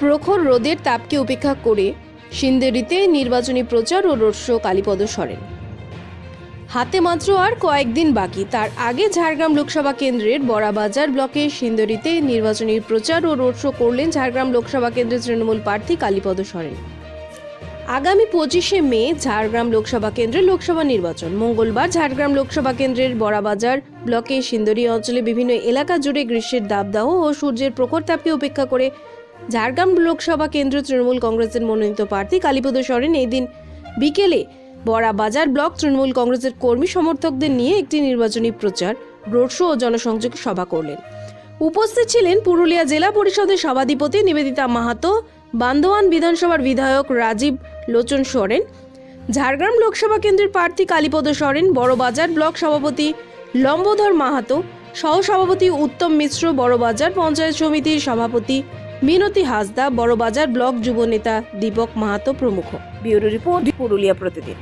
প্রখর রোদের তাপকে উপেক্ষা করে সিন্দেরিতে নির্বাচনী প্রচার ও রোড শো কালীপদ সরেন। হাতে মাত্র আর কয়েকদিন বাকি, তার আগে ঝাড়গ্রাম লোকসভা কেন্দ্রের বড়াবাজার ব্লকে সিন্দরিতে নির্বাচনী প্রচার ও রোড শো করলেন ঝাড়গ্রাম লোকসভা কেন্দ্রের তৃণমূল প্রার্থী কালীপদ সরেন। আগামী পঁচিশে মে, ঝাড়গ্রাম লোকসভা কেন্দ্রের লোকসভা নির্বাচন। মঙ্গলবার ঝাড়গ্রাম লোকসভা কেন্দ্রের বড়াবাজার ব্লকে সিন্দরি অঞ্চলে বিভিন্ন এলাকা জুড়ে গ্রীষ্মের দাবদাহ ও সূর্যের প্রখর তাপকে উপেক্ষা করে ঝাড়গ্রাম লোকসভা কেন্দ্র তৃণমূল কংগ্রেসের মনোনীত প্রার্থী কালীপদ সরেন এই দিন বিকেলে বড়াবাজার ব্লক তৃণমূল কংগ্রেসের কর্মী সমর্থকদের নিয়ে একটি নির্বাচনী প্রচার, রোড শো ও জনসংযোগ সভা করলেন। উপস্থিত ছিলেন পুরুলিয়া জেলা পরিষদের সভাধিপতি নিবেদিতা মাহাতো, বান্দোয়ান বিধানসভার বিধায়ক রাজীব লোচন সোরেন, ঝাড়গ্রাম লোকসভা কেন্দ্রের প্রার্থী কালীপদ সরেন বড়বাজার ব্লক সভাপতি লম্বোধর মাহাতো, সহসভাপতি উত্তম মিশ্র বড়বাজার পঞ্চায়েত সমিতির সভাপতি মিনতি হাসদা বড়বাজার ব্লক যুবনেতা দীপক মাহাতো প্রমুখ। ব্যুরো রিপোর্ট পুরুলিয়া প্রতিদিন।